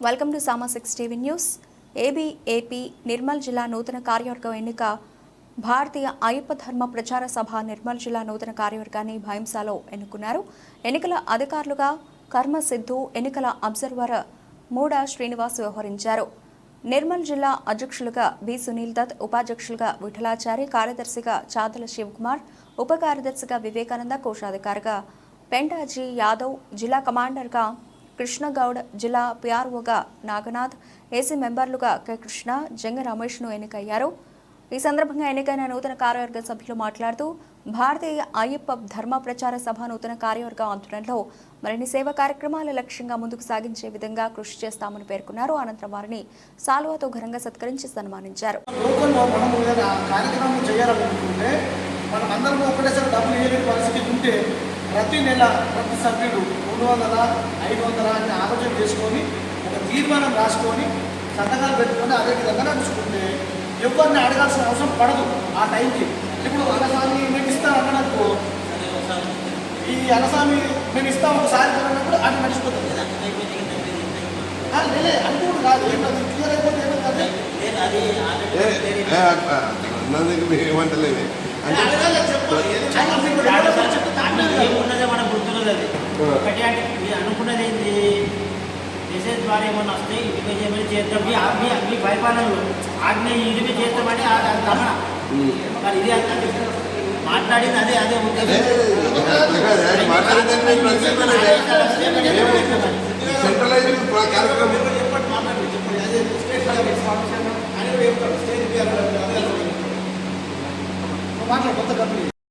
Welcome to Sama six TV news AB AP Nirmal జిల్లా నూతన కార్యవర్గం ఎన్నిక భారతీయ అయ్యప్ప ధర్మ ప్రచార సభ నిర్మల్ జిల్లా నూతన కార్యవర్గాన్ని భైంసాలో ఎన్నుకున్నారు ఎన్నికల అధికారులుగా కర్మ సిద్ధు ఎన్నికల అబ్జర్వర్ మూడ శ్రీనివాస్ వ్యవహరించారు నిర్మల్ జిల్లా అధ్యక్షులుగా బి సునీల్ దత్ ఉపాధ్యక్షులుగా విఠలాచారి కార్యదర్శిగా చాదల శివకుమార్ ఉప కార్యదర్శిగా వివేకానంద కోశాధికారిగా పెంటాజీ యాదవ్ జిల్లా కమాండర్గా కృష్ణగౌడ్ జిల్లా పిఆర్ఓగా నాగనాథ్ ఏసీ మెంబర్లుగా కె. కృష్ణ జంగ రమేష్ను ఎన్నికయ్యారు. ఈ సందర్భంగా ఎన్నికైన నూతన కార్యవర్గ సభ్యులు మాట్లాడుతూ భారతీయ అయ్యప్ప ధర్మ ప్రచార సభ నూతన కార్యవర్గ ఆధ్వర్యంలో మరిన్ని సేవా కార్యక్రమాల లక్ష్యంగా ముందుకు సాగించే విధంగా కృషి చేస్తామని పేర్కొన్నారు. అనంతరం వారిని సాల్వాతో ఘనంగా సత్కరించి సన్మానించారు. ప్రతి నెల ప్రతి సభ్యుడు మూడు వందల ఐదు వందల అని ఆలోచన చేసుకొని ఒక తీర్మానం రాసుకొని సంతకాలు పెట్టుకొని అదే విధంగా నడుచుకుంటే ఎవరిని అడగాల్సిన అవసరం పడదు ఆ టైంకి. ఇప్పుడు అనసామి నేను ఇస్తాను అన్నప్పుడు ఈ అనసామి నేను ఇస్తాను ఒకసారి అన్నప్పుడు అది నడిచిపోతుంది లేలే అనుకోడు కాదు? ఏమది క్లియర్ అయిపోతే ఏమంటలేవి అంటే చెప్పాలి. మెసేజ్ ద్వారా ఏమన్నా వస్తే ఇటుక చేయమని చేద్దాం. మీ మీ పరిపాలనలో ఆజ్ఞ ఇటుక చేస్తామని గమన. మరి ఇది అంత మాట్లాడింది అదే అదే ఉద్దేశం. మాట్లాడు కొత్త కంపెనీ.